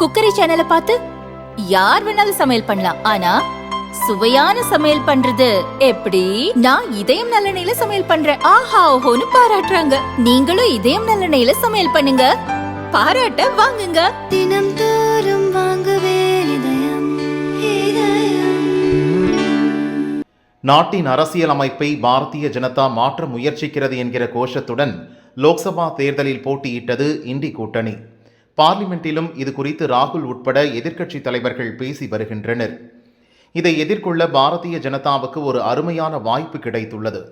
Cookery சேனலை பார்த்து யார் வேணாலும் சமையல் பண்ணலாம். ஆனா சுவையான சமையல் பண்றது எப்படி? நான் இதயம் நல்லெண்ணெயில சமையல் பண்றேன். ஆஹா ஓஹோன்னு பாராட்டுறாங்க. நீங்களும் இதயம் நல்லெண்ணெயில சமையல் பண்ணுங்க. பாராட்ட வாங்குங்க. தினம் தோறும் வாங்குவே இதயம் இதயம். நாட்டின் அரசியலமைப்பை பாரதிய ஜனதா மாற்ற முயற்சிக்கிறது என்கிற கோஷத்துடன் லோக்சபா தேர்தலில் போட்டியிட்டது இண்டி கூட்டணி. பார்லிமெண்டிலும் இது குறித்து ராகுல் உட்பட எதிர்க்கட்சி தலைவர்கள் பேசி வருகின்றனர். இதை எதிர்கொள்ள பாரதிய ஜனதாவுக்கு ஒரு அருமையான வாய்ப்பு கிடைத்துள்ளது.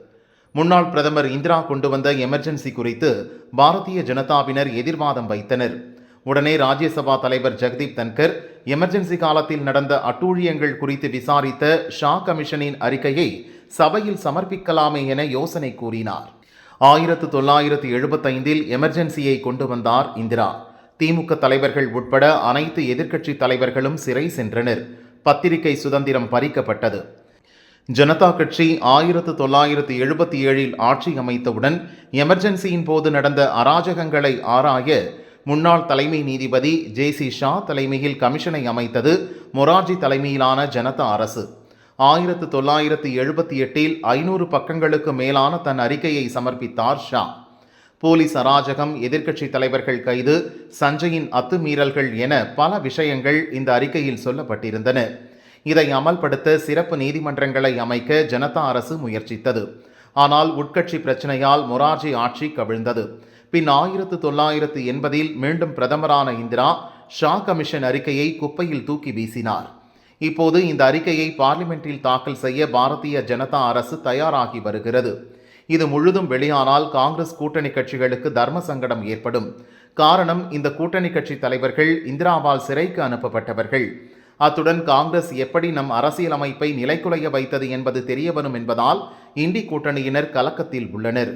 முன்னாள் பிரதமர் இந்திரா கொண்டு வந்த எமர்ஜென்சி குறித்து பாரதிய ஜனதாவினர் எதிர்வாதம் வைத்தனர். உடனே ராஜ்யசபா தலைவர் ஜெகதீப் தன்கர் எமர்ஜென்சி காலத்தில் நடந்த அட்டூழியங்கள் குறித்து விசாரித்த ஷா கமிஷனின் அறிக்கையை சபையில் சமர்ப்பிக்கலாமே என யோசனை கூறினார். ஆயிரத்து தொள்ளாயிரத்து எழுபத்தைந்தில் எமர்ஜென்சியை கொண்டு வந்தார் இந்திரா. திமுக தலைவர்கள் உட்பட அனைத்து எதிர்க்கட்சி தலைவர்களும் சிறை சென்றனர். பத்திரிகை சுதந்திரம் பறிக்கப்பட்டது. ஜனதா கட்சி ஆயிரத்து தொள்ளாயிரத்து எழுபத்தி ஏழில் ஆட்சி அமைத்தவுடன் எமர்ஜென்சியின் போது நடந்த அராஜகங்களை ஆராய முன்னாள் தலைமை நீதிபதி ஜே சி ஷா தலைமையில் கமிஷனை அமைத்தது மொரார்ஜி தலைமையிலான ஜனதா அரசு. ஆயிரத்து தொள்ளாயிரத்து எழுபத்தி எட்டில் ஐநூறு பக்கங்களுக்கு மேலான தன் அறிக்கையை சமர்ப்பித்தார் ஷா. போலீஸ் அராஜகம் எதிர்க்கட்சி தலைவர்கள் கைது சஞ்சயின் அத்துமீறல்கள் என பல விஷயங்கள் இந்த அறிக்கையில் சொல்லப்பட்டிருந்தன. இதை அமல்படுத்த சிறப்பு நீதிமன்றங்களை அமைக்க ஜனதா அரசு முயற்சித்தது. ஆனால் உட்கட்சி பிரச்சனையால் மொரார்ஜி ஆட்சி கவிழ்ந்தது. பின் ஆயிரத்து தொள்ளாயிரத்து எண்பதில் மீண்டும் பிரதமரான இந்திரா ஷா கமிஷன் அறிக்கையை குப்பையில் தூக்கி வீசினார். இப்போது இந்த அறிக்கையை பார்லிமெண்டில் தாக்கல் செய்ய பாரதிய ஜனதா அரசு தயாராகி வருகிறது. இது முழுதும் வெளியானால் காங்கிரஸ் கூட்டணி கட்சிகளுக்கு தர்ம சங்கடம் ஏற்படும். காரணம் இந்த கூட்டணி கட்சி தலைவர்கள் இந்திராவால் சிறைக்கு அனுப்பப்பட்டவர்கள். அத்துடன் காங்கிரஸ் எப்படி நம் அரசியலமைப்பை நிலைக்குலைய வைத்தது என்பது தெரியவரும் என்பதால் இண்டி கூட்டணியினர் கலக்கத்தில் உள்ளனர்.